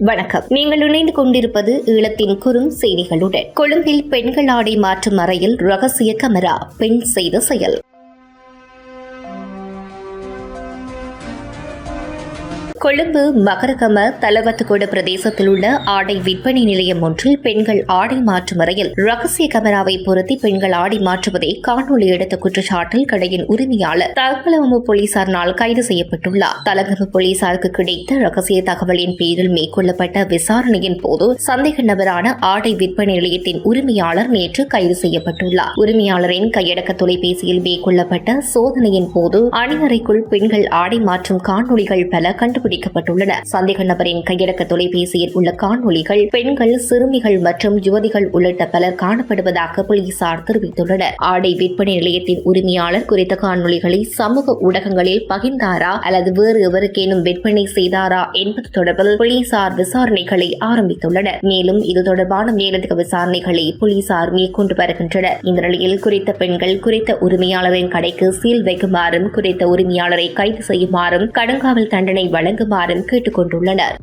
வணக்கம். நீங்கள் இணைந்து கொண்டிருப்பது ஈழத்தின் குறும் செய்திகளுடன். கொழும்பில் பெண்கள் ஆடை மாற்றும் அறையில் ரகசிய கமரா பெண் செய்த செயல். கொழும்பு மகரகம தலவத்துக்கோடு பிரதேசத்தில் உள்ள ஆடை விற்பனை நிலையம் ஒன்றில் பெண்கள் ஆடை மாற்றும் அறையில் ரகசிய கமராவை பொருத்தி பெண்கள் ஆடை மாற்றுவதை காணொலி எடுத்த குற்றச்சாட்டில் கடையின் உரிமையாளர் தகவலமு போலீசாரினால் கைது செய்யப்பட்டுள்ளார். தலகம போலீசாருக்கு கிடைத்த ரகசிய தகவலின் பேரில் மேற்கொள்ளப்பட்ட விசாரணையின் போது சந்தேக நபரான ஆடை விற்பனை நிலையத்தின் உரிமையாளர் நேற்று கைது செய்யப்பட்டுள்ளார். உரிமையாளரின் கையடக்க தொலைபேசியில் மேற்கொள்ளப்பட்ட சோதனையின் போது அணியறைக்குள் பெண்கள் ஆடை மாற்றும் காணொளிகள் பல கண்டுபிடிக்கப்பட்டுள்ளன. சந்தேக நபரின் கையடக்க தொலைபேசியில் உள்ள காணொளிகள் பெண்கள் சிறுமிகள் மற்றும் யுவதிகள் உள்ளிட்ட பலர் காணப்படுவதாக போலீசார் தெரிவித்துள்ளனர். ஆடை விற்பனை நிலையத்தின் உரிமையாளர் குறித்த காணொளிகளை சமூக ஊடகங்களில் பகிர்ந்தாரா அல்லது வேறு எவருக்கேனும் விற்பனை செய்தாரா என்பது தொடர்பில் போலீசார் விசாரணைகளை ஆரம்பித்துள்ளனர். மேலும் இது தொடர்பான மேலதிக விசாரணைகளை போலீசார் மேற்கொண்டு வருகின்றனர். இந்த நிலையில் குறித்த பெண்கள் குறித்த உரிமையாளரின் கடைக்கு சீல் வைக்குமாறும் குறித்த உரிமையாளரை கைது செய்யுமாறும் கடுங்காவல் தண்டனை வழங்குமாறும் கேட்டுக் கொண்டுள்ளனர்